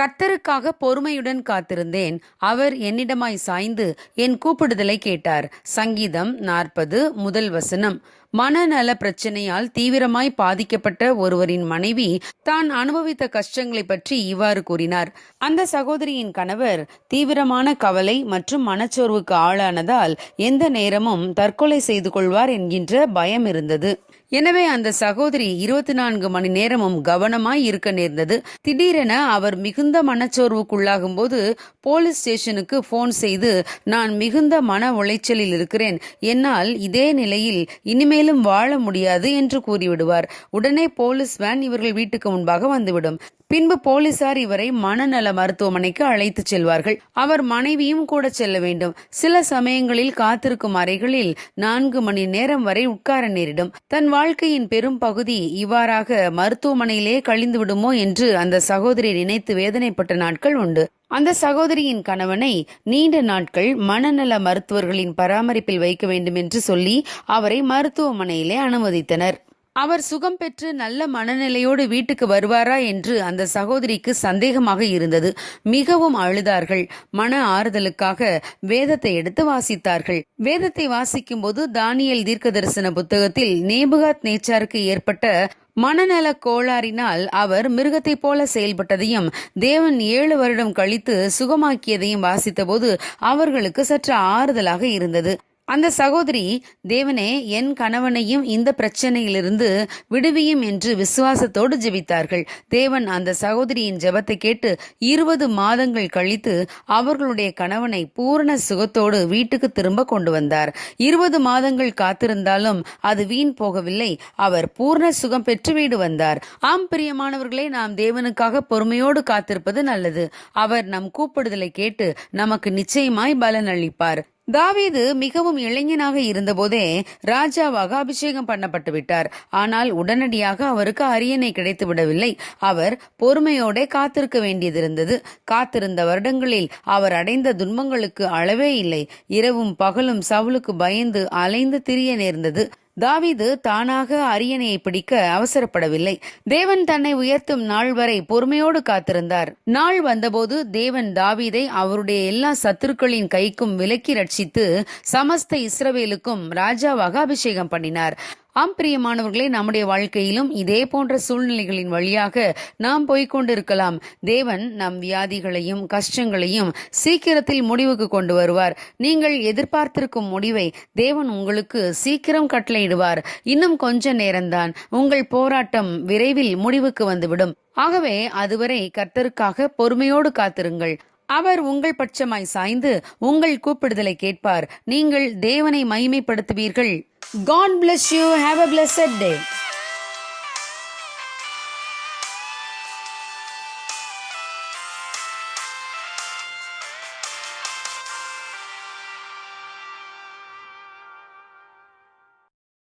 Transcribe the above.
கத்தருக்காக பொறுமையுடன் காத்திருந்தேன். அவர் என்னிடமாய் சாய்ந்து என் கூப்பிடுதலை கேட்டார். சங்கீதம் நாற்பது முதல் வசனம். மனநல பிரச்சனையால் தீவிரமாய் பாதிக்கப்பட்ட ஒருவரின் மனைவி தான் அனுபவித்த கஷ்டங்களை பற்றி இவ்வாறு கூறினார். அந்த சகோதரியின் கணவர் தீவிரமான கவலை மற்றும் மனச்சோர்வுக்கு ஆளானதால் எந்த நேரமும் தற்கொலை செய்து கொள்வார் என்கின்ற பயம் இருந்தது. எனவே அந்த சகோதரி இருபத்தி நான்கு மணி நேரமும் கவனமாய் இருக்க நேர்ந்தது. திடீரென அவர் மிகுந்த மனச்சோர்வுக்குள்ளாகும் போது போலீஸ் ஸ்டேஷனுக்கு போன் செய்து நான் மிகுந்த மன உளைச்சலில் இருக்கிறேன். என்னால் இதே நிலையில் இனிமேலும் வாழ முடியாது என்று கூறிவிடுவார். உடனே போலீஸ் வேன் இவர்கள் வீட்டுக்கு முன்பாக வந்துவிடும். பின்பு போலீசார் இவரை மனநல மருத்துவமனைக்கு அழைத்துச் செல்வார்கள். அவர் மனைவியும் கூட செல்ல வேண்டும். சில சமயங்களில் காத்திருக்கும் அறைகளில் நான்கு மணி நேரம் வரை உட்கார நேரிடும். தன் வாழ்க்கையின் பெரும் பகுதி இவ்வாறாக மருத்துவமனையிலே கழிந்து விடுமோ என்று அந்த சகோதரி நினைத்து வேதனைப்பட்ட நாட்கள் உண்டு. அந்த சகோதரியின் கணவனை நீண்ட நாட்கள் மனநல மருத்துவர்களின் பராமரிப்பில் வைக்க வேண்டும் என்று சொல்லி அவரை மருத்துவமனையிலே அனுமதித்தனர். அவர் சுகம் பெற்று நல்ல மனநிலையோடு வீட்டுக்கு வருவாரா என்று அந்த சகோதரிக்கு சந்தேகமாக இருந்தது. மிகவும் அழுதார்கள். மன ஆறுதலுக்காக வேதத்தை எடுத்து வாசித்தார்கள். வேதத்தை வாசிக்கும் போது தானியல் தீர்க்க தரிசன புத்தகத்தில் நேபுகாத் நேச்சாருக்கு ஏற்பட்ட மனநல கோளாறினால் அவர் மிருகத்தைப் போல செயல்பட்டதையும் தேவன் ஏழு வருடம் கழித்து சுகமாக்கியதையும் வாசித்தபோது அவர்களுக்கு சற்று ஆறுதலாக இருந்தது. அந்த சகோதரி தேவனே என் கணவனையும் இந்த பிரச்சனையிலிருந்து விடுவியும் என்று விசுவாசத்தோடு ஜெபித்தார்கள். தேவன் அந்த சகோதரியின் ஜெபத்தை கேட்டு இருபது மாதங்கள் கழித்து அவர்களுடைய கணவனை பூரண சுகத்தோடு வீட்டுக்கு திரும்ப கொண்டு வந்தார். இருபது மாதங்கள் காத்திருந்தாலும் அது வீண் போகவில்லை. அவர் பூர்ண சுகம் பெற்று வீடு வந்தார். ஆம் பிரியமானவர்களே நாம் தேவனுக்காக பொறுமையோடு காத்திருப்பது நல்லது. அவர் நம் கூப்பிடுதலை கேட்டு நமக்கு நிச்சயமாய் பலன் அளிப்பார் தாவீது மிகவும் இளைஞனாக இருந்தபோதே ராஜாவாக அபிஷேகம் பண்ணப்பட்டு விட்டார். ஆனால் உடனடியாக அவருக்கு அரியணை கிடைத்து விடவில்லை. அவர் பொறுமையோட காத்திருக்க வேண்டியதிருந்தது. காத்திருந்த வருடங்களில் அவர் அடைந்த துன்பங்களுக்கு அளவே இல்லை. இரவும் பகலும் சவுலுக்கு பயந்து அலைந்து திரிய நேர்ந்தது. தாவீது தானாக அரியணையை பிடிக்க அவசரப்படவில்லை. தேவன் தன்னை உயர்த்தும் நாள் வரை பொறுமையோடு காத்திருந்தார். நாள் வந்தபோது தேவன் தாவீதை அவருடைய எல்லா சத்துருக்களின் கைக்கும் விலக்கி ரட்சித்து சமஸ்த இஸ்ரவேலுக்கும் ராஜாவாக அபிஷேகம் பண்ணினார். ஆம் பிரியமானவர்களே நம்முடைய வாழ்க்கையிலும் இதே போன்ற சூழ்நிலைகளின் வழியாக நாம் போய்கொண்டிருக்கலாம் தேவன் நம் வியாதிகளையும் கஷ்டங்களையும் சீக்கிரத்தில் முடிவுக்கு கொண்டு வருவார். நீங்கள் எதிர்பார்த்திருக்கும் முடிவை தேவன் உங்களுக்கு சீக்கிரம் கட்டளையிடுவார். இன்னும் கொஞ்ச நேரம்தான் உங்கள் போராட்டம் விரைவில் முடிவுக்கு வந்துவிடும். ஆகவே அதுவரை கர்த்தருக்காக பொறுமையோடு காத்திருங்கள். அவர் உங்கள் பட்சமாய் சாய்ந்து உங்கள் கூப்பிடுதலை கேட்பார். நீங்கள் தேவனை மகிமைப்படுத்துவீர்கள். God bless you have a blessed day